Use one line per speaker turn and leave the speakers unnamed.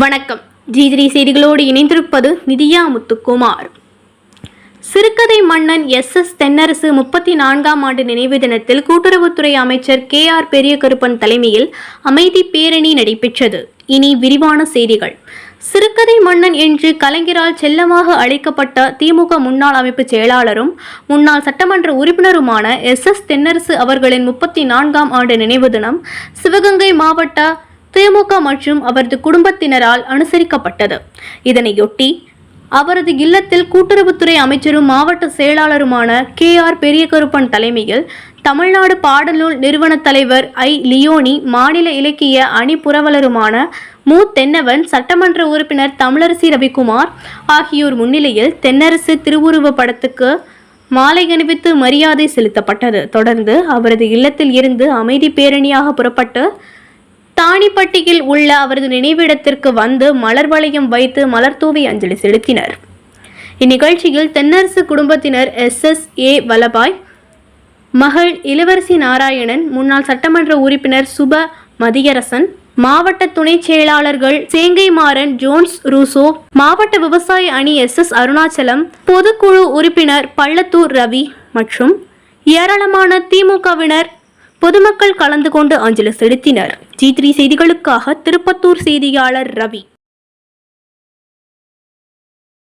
வணக்கம். ஜிதிரி செய்திகளோடு இணைந்திருப்பது நிதியா முத்துக்குமார். சிறுகதை மன்னன் எஸ். எஸ். தென்னரசு முப்பத்தி நான்காம் ஆண்டு நினைவு தினத்தில் கூட்டுறவுத்துறை அமைச்சர் கே. ஆர். பெரியகருப்பன் தலைமையில் அமைதி பேரணி நடைபெற்றது. இனி விரிவான செய்திகள். சிறுகதை மன்னன் என்று கலைஞரால் செல்லமாக அழைக்கப்பட்ட திமுக முன்னாள் அமைப்பு செயலாளரும் முன்னாள் சட்டமன்ற உறுப்பினருமான எஸ். எஸ். தென்னரசு அவர்களின் முப்பத்தி நான்காம் ஆண்டு நினைவு தினம் சிவகங்கை மாவட்ட திமுக மற்றும் அவரது குடும்பத்தினரால் அனுசரிக்கப்பட்டது. இதனையொட்டி அவரது இல்லத்தில் கூட்டுறவுத்துறை அமைச்சரும் மாவட்ட செயலாளருமான கே ஆர் பெரியகருப்பன் தலைமையில் தமிழ்நாடு பாடநூல் நிறுவன தலைவர் ஐ லியோனி மாநில இலக்கிய அணி புரவலருமான மு. தென்னவன் சட்டமன்ற உறுப்பினர் தமிழரசி ரவிக்குமார் ஆகியோர் முன்னிலையில் தென்னரசு திருவுருவ படத்துக்கு மாலை அணிவித்து மரியாதை செலுத்தப்பட்டது. தொடர்ந்து அவரது இல்லத்தில் இருந்து அமைதி பேரணியாக புறப்பட்டு தானிப்பட்டியில் உள்ள அவரது நினைவிடத்திற்கு வந்து மலர் வளையம் வைத்து மலர் தூவி அஞ்சலி செலுத்தினர். இந்நிகழ்ச்சியில் தென்னரசு குடும்பத்தினர் எஸ். எஸ். ஏ. வலபாய் மகள் இளவரசி நாராயணன் முன்னாள் சட்டமன்ற உறுப்பினர் சுப மதியரசன் மாவட்ட துணைச் செயலாளர்கள் சேங்கைமாறன் ஜோன்ஸ் ரூசோ மாவட்ட விவசாய அணி எஸ். எஸ். அருணாச்சலம் பொதுக்குழு உறுப்பினர் பள்ளத்தூர் ரவி மற்றும் ஏராளமான திமுகவினர் பொதுமக்கள் கலந்து கொண்டு அஞ்சலி செலுத்தினர். ஜி த்ரீ செய்திகளுக்காக திருப்பத்தூர் செய்தியாளர் ரவி.